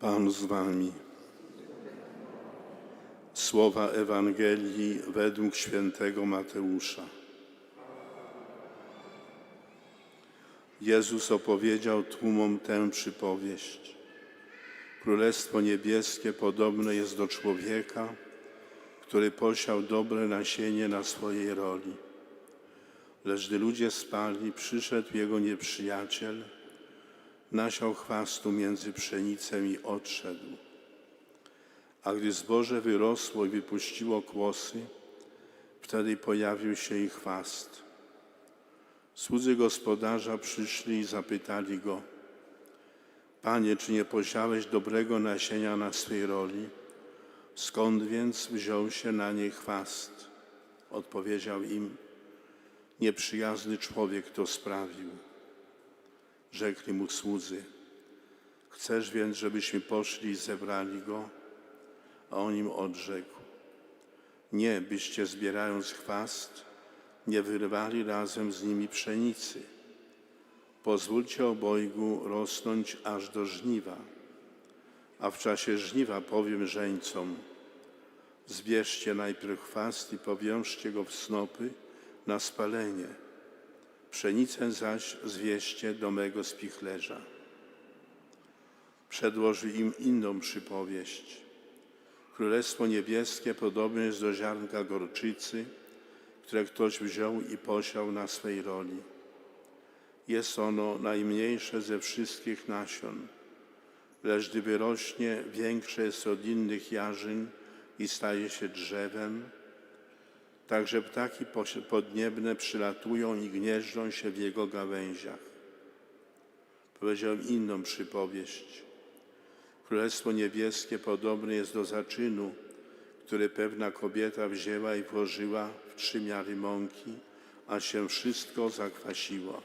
Pan z wami. Słowa Ewangelii według świętego Mateusza. Jezus opowiedział tłumom tę przypowieść. Królestwo niebieskie podobne jest do człowieka, który posiał dobre nasienie na swojej roli. Lecz gdy ludzie spali, przyszedł jego nieprzyjaciel, nasiał chwastu między pszenicę i odszedł. A gdy zboże wyrosło i wypuściło kłosy, wtedy pojawił się i chwast. Słudzy gospodarza przyszli i zapytali go, Panie, czy nie posiałeś dobrego nasienia na swej roli? Skąd więc wziął się na niej chwast? Odpowiedział im, nieprzyjazny człowiek to sprawił. Rzekli mu słudzy, chcesz więc, żebyśmy poszli i zebrali go? A on im odrzekł, nie, byście zbierając chwast, nie wyrwali razem z nimi pszenicy. Pozwólcie obojgu rosnąć aż do żniwa. A w czasie żniwa powiem żeńcom, zbierzcie najpierw chwast i powiążcie go w snopy na spalenie. Pszenicę zaś zwieście do mego spichlerza. Przedłożył im inną przypowieść. Królestwo niebieskie podobne jest do ziarnka gorczycy, które ktoś wziął i posiał na swej roli. Jest ono najmniejsze ze wszystkich nasion, lecz gdy wyrośnie, większe jest od innych jarzyn i staje się drzewem, Także ptaki podniebne przylatują i gnieżdżą się w jego gałęziach. Powiedziałem inną przypowieść. Królestwo niebieskie podobne jest do zaczynu, który pewna kobieta wzięła i włożyła w trzy miary mąki, a się wszystko zakwasiło.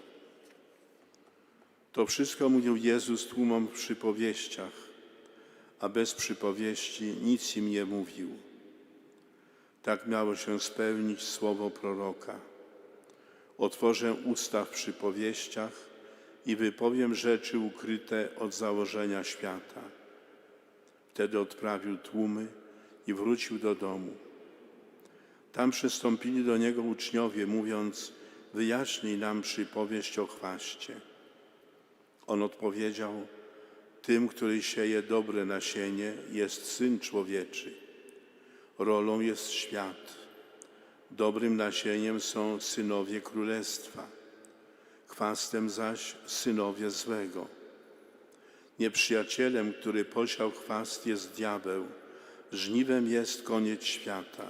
To wszystko mówił Jezus tłumom w przypowieściach, a bez przypowieści nic im nie mówił. Tak miało się spełnić słowo proroka. Otworzę usta w przypowieściach i wypowiem rzeczy ukryte od założenia świata. Wtedy odprawił tłumy i wrócił do domu. Tam przystąpili do niego uczniowie, mówiąc: Wyjaśnij nam przypowieść o chwaście. On odpowiedział: Tym, który sieje dobre nasienie, jest syn człowieczy rolą jest świat. Dobrym nasieniem są synowie królestwa, chwastem zaś synowie złego. Nieprzyjacielem, który posiał chwast, jest diabeł, żniwem jest koniec świata,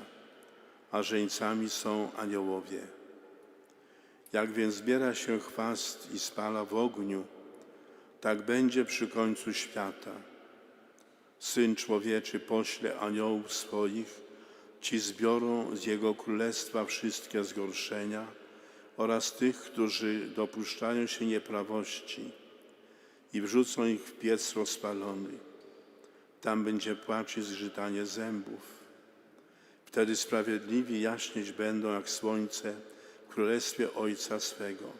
a żeńcami są aniołowie. Jak więc zbiera się chwast i spala w ogniu, tak będzie przy końcu świata. Syn człowieczy pośle aniołów swoich, ci zbiorą z Jego Królestwa wszystkie zgorszenia oraz tych, którzy dopuszczają się nieprawości i wrzucą ich w piec rozpalony. Tam będzie płacz i zgrzytanie zębów. Wtedy sprawiedliwi jaśnieć będą jak słońce w Królestwie Ojca swego.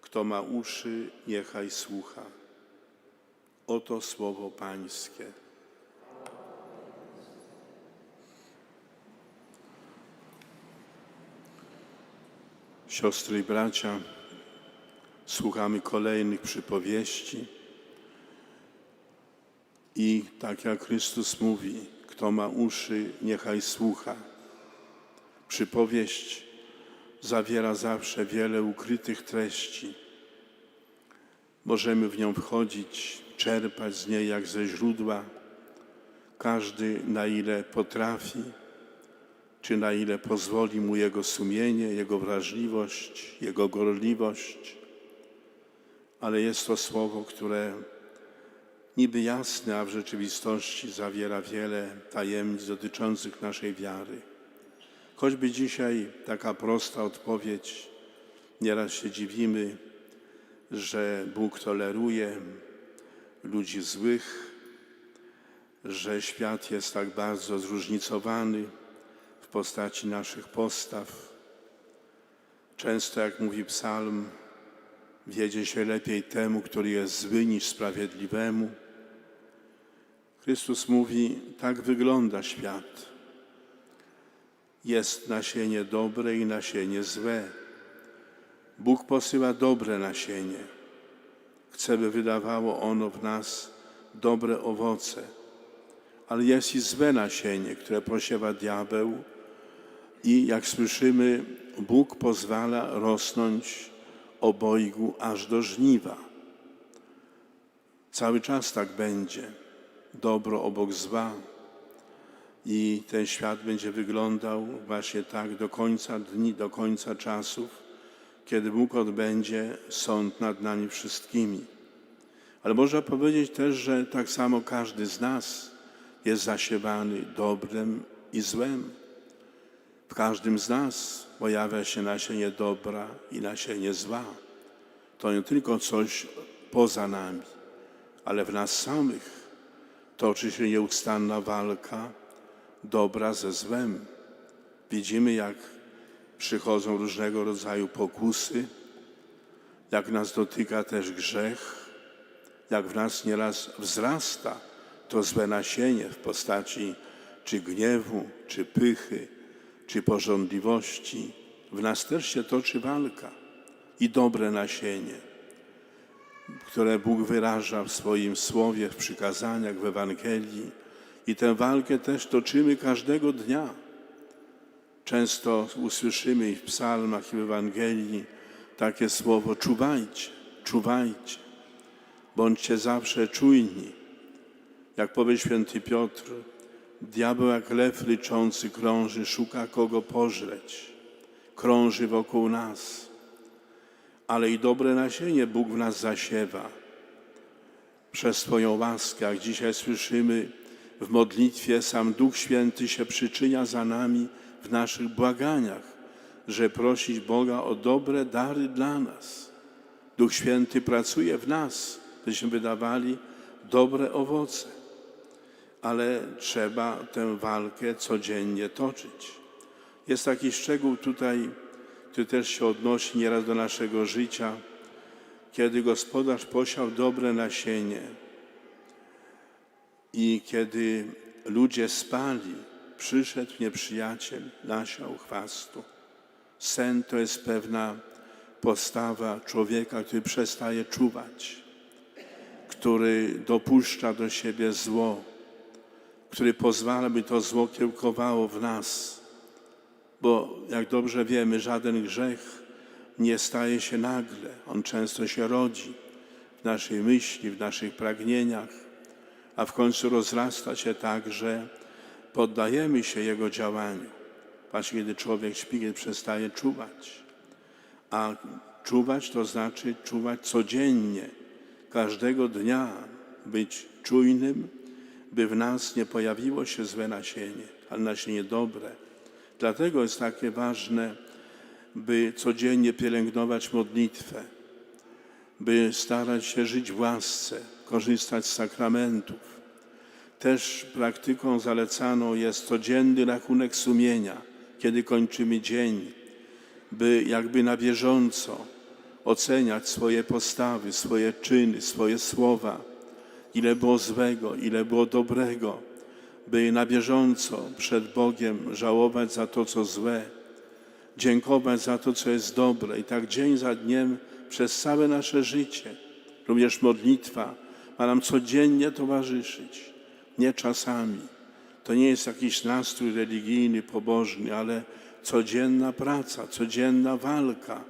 Kto ma uszy, niechaj słucha. Oto słowo Pańskie. Siostry i bracia, słuchamy kolejnych przypowieści i tak jak Chrystus mówi, kto ma uszy, niechaj słucha. Przypowieść zawiera zawsze wiele ukrytych treści. Możemy w nią wchodzić, czerpać z niej jak ze źródła, każdy na ile potrafi, czy na ile pozwoli mu jego sumienie, jego wrażliwość, jego gorliwość. Ale jest to słowo, które niby jasne, a w rzeczywistości zawiera wiele tajemnic dotyczących naszej wiary. Choćby dzisiaj taka prosta odpowiedź, nieraz się dziwimy, że Bóg toleruje ludzi złych, że świat jest tak bardzo zróżnicowany w postaci naszych postaw. Często, jak mówi psalm, wiedzie się lepiej temu, który jest zły, niż sprawiedliwemu. Chrystus mówi, tak wygląda świat. Jest nasienie dobre i nasienie złe. Bóg posyła dobre nasienie. Chce, by wydawało ono w nas dobre owoce. Ale jest i złe nasienie, które posiewa diabeł i jak słyszymy, Bóg pozwala rosnąć obojgu aż do żniwa. Cały czas tak będzie. Dobro obok zła. I ten świat będzie wyglądał właśnie tak do końca dni, do końca czasów, kiedy Bóg odbędzie sąd nad nami wszystkimi. Ale można powiedzieć też, że tak samo każdy z nas jest zasiewany dobrem i złem. W każdym z nas pojawia się nasienie dobra i nasienie zła. To nie tylko coś poza nami, ale w nas samych toczy się nieustanna walka dobra ze złem. Widzimy, jak przychodzą różnego rodzaju pokusy, jak nas dotyka też grzech, jak w nas nieraz wzrasta to złe nasienie w postaci czy gniewu, czy pychy, czy pożądliwości. W nas też się toczy walka i dobre nasienie, które Bóg wyraża w swoim słowie, w przykazaniach, w Ewangelii. I tę walkę też toczymy każdego dnia. Często usłyszymy w psalmach, i w Ewangelii takie słowo czuwajcie, czuwajcie, bądźcie zawsze czujni. Jak powie święty Piotr, diabeł jak lew ryczący krąży, szuka kogo pożreć, krąży wokół nas, ale i dobre nasienie Bóg w nas zasiewa. Przez swoją łaskę, jak dzisiaj słyszymy w modlitwie, sam Duch Święty się przyczynia za nami w naszych błaganiach, że prosić Boga o dobre dary dla nas. Duch Święty pracuje w nas, byśmy wydawali dobre owoce, ale trzeba tę walkę codziennie toczyć. Jest taki szczegół tutaj, który też się odnosi nieraz do naszego życia, kiedy gospodarz posiał dobre nasienie i kiedy ludzie spali, przyszedł nieprzyjaciel, nasiał chwastu. Sen to jest pewna postawa człowieka, który przestaje czuwać, który dopuszcza do siebie zło, który pozwala, by to zło kiełkowało w nas. Bo jak dobrze wiemy, żaden grzech nie staje się nagle. On często się rodzi w naszej myśli, w naszych pragnieniach, a w końcu rozrasta się tak, że poddajemy się Jego działaniu. Właśnie kiedy człowiek śpi, kiedy przestaje czuwać. A czuwać to znaczy czuwać codziennie, każdego dnia, być czujnym, by w nas nie pojawiło się złe nasienie, ale nasienie dobre. Dlatego jest takie ważne, by codziennie pielęgnować modlitwę, by starać się żyć w łasce, korzystać z sakramentów. Też praktyką zalecaną jest codzienny rachunek sumienia, kiedy kończymy dzień, by jakby na bieżąco oceniać swoje postawy, swoje czyny, swoje słowa, ile było złego, ile było dobrego, by na bieżąco przed Bogiem żałować za to, co złe, dziękować za to, co jest dobre i tak dzień za dniem przez całe nasze życie. Również modlitwa ma nam codziennie towarzyszyć, nie czasami. To nie jest jakiś nastrój religijny, pobożny, ale codzienna praca, codzienna walka,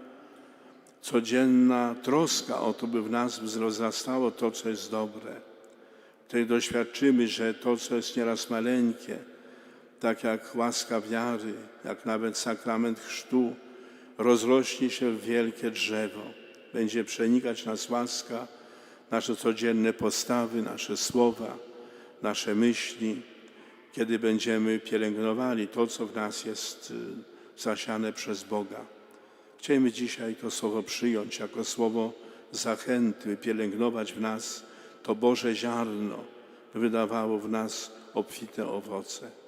codzienna troska o to, by w nas wzrastało to, co jest dobre. Wtedy doświadczymy, że to, co jest nieraz maleńkie, tak jak łaska wiary, jak nawet sakrament chrztu, rozrośnie się w wielkie drzewo. Będzie przenikać nas łaska, nasze codzienne postawy, nasze słowa, nasze myśli, kiedy będziemy pielęgnowali to, co w nas jest y, zasiane przez Boga. Chcielibyśmy dzisiaj to słowo przyjąć jako słowo zachęty, pielęgnować w nas to Boże ziarno, wydawało w nas obfite owoce.